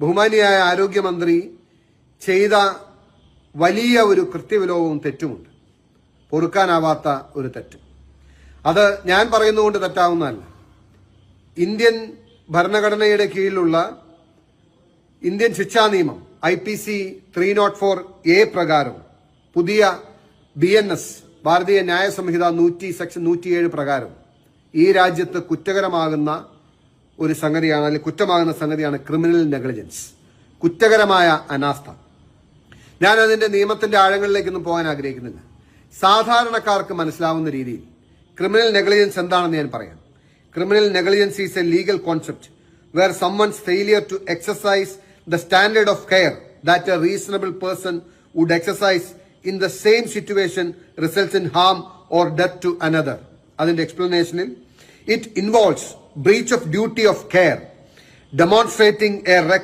ബഹുമാനിയായ ആരോഗ്യമന്ത്രി ചെയ്ത വലിയ ഒരു കൃത്യവിലോപവും തെറ്റുമുണ്ട്. പൊറുക്കാനാവാത്ത ഒരു തെറ്റ്. അത് ഞാൻ പറയുന്നതുകൊണ്ട് തെറ്റാവുന്നതല്ല. ഇന്ത്യൻ ഭരണഘടനയുടെ കീഴിലുള്ള ഇന്ത്യൻ ശിക്ഷാ നിയമം I P C three not four A പ്രകാരം പുതിയ ബി എൻ എസ് ഭാരതീയ ന്യായ സംഹിത നൂറ്റി സെക്ഷൻ നൂറ്റിയേഴ് പ്രകാരം ഈ രാജ്യത്ത് കുറ്റകരമാകുന്ന ഒരു സംഗതിയാണ് അല്ലെങ്കിൽ കുറ്റമാകുന്ന സംഗതിയാണ് ക്രിമിനൽ നെഗ്ലിജൻസ് കുറ്റകരമായ അനാസ്ഥ. ഞാൻ അതിന്റെ നിയമത്തിന്റെ ആഴങ്ങളിലേക്കൊന്നും പോകാൻ ആഗ്രഹിക്കുന്നില്ല. സാധാരണക്കാർക്ക് മനസ്സിലാവുന്ന രീതിയിൽ ക്രിമിനൽ നെഗ്ലിജൻസ് എന്താണെന്ന് ഞാൻ പറയാം. Criminal negligence is a legal concept where someone's failure to exercise the standard of care that a reasonable person would exercise in the same situation results in harm or death to another അതിന്റെ എക്സ്പ്ലനേഷനിൽ It involves breach of duty of care, demonstrating a reckless